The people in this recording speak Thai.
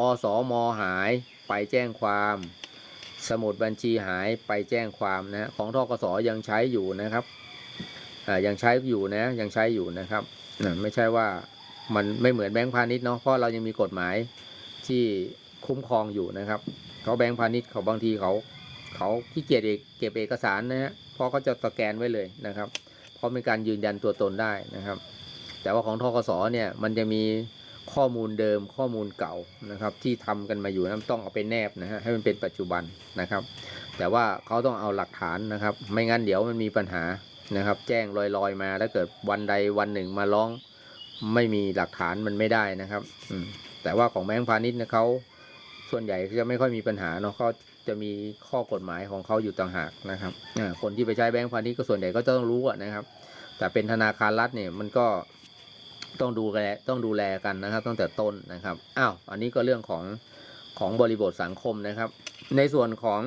อสมหายไปแจ้งความ สมุดบัญชีหายไปแจ้งความนะของทกสยังใช้อยู่นะครับอ่ายังใช้อยู่นะยังใช้อยู่นะครับอ่าไม่ใช่ว่ามันไม่เหมือนแบงก์พาณิชย์เนาะเพราะเรายังมีกฎหมายที่คุ้มครองอยู่นะครับเขาแบงก์พาณิชย์เขาบางทีเขาเขาขี้เกียจเอกเก็บเอกสารนะฮะเพราะเขาจะสแกนไว้เลยนะครับ เพราะเป็นการยืนยันตัวตนได้นะครับ แต่ว่าของทกสเนี่ยมันจะมี ข้อมูลเดิมข้อมูลเก่านะครับ ที่ทำกันมาอยู่นั้นต้องเอาไปแนบนะฮะให้มันเป็นปัจจุบันนะครับ แต่ว่าเขาต้องเอาหลักฐานนะครับ ไม่งั้นเดี๋ยวมันมีปัญหานะครับ แจ้งลอยๆมาแล้วเกิดวันใดวันหนึ่งมาร้อง ไม่มีหลักฐานมันไม่ได้นะครับอืแต่ว่าของแบงก์พาณิชย์นี่ยเขาส่วนใหญ่จะไม่ค่อยมีปัญหาเนาะเขาจะมีข้อกฎหมายของเขาอยู่ต่างหากนะครับคนที่ไปใช้แบงก์พาณิชย์ก็ส่วนใหญ่ก็จะต้องรู้นะครับ แต่เป็นธนาคารรัฐเนี่ยมันก็ ต้องดูแลต้องดูแลกันนะครับ ตั้งแต่ต้นนะครับอ้าวอันนี้ก็เรื่องของของบริบทสังคมนะครับ ในส่วนของ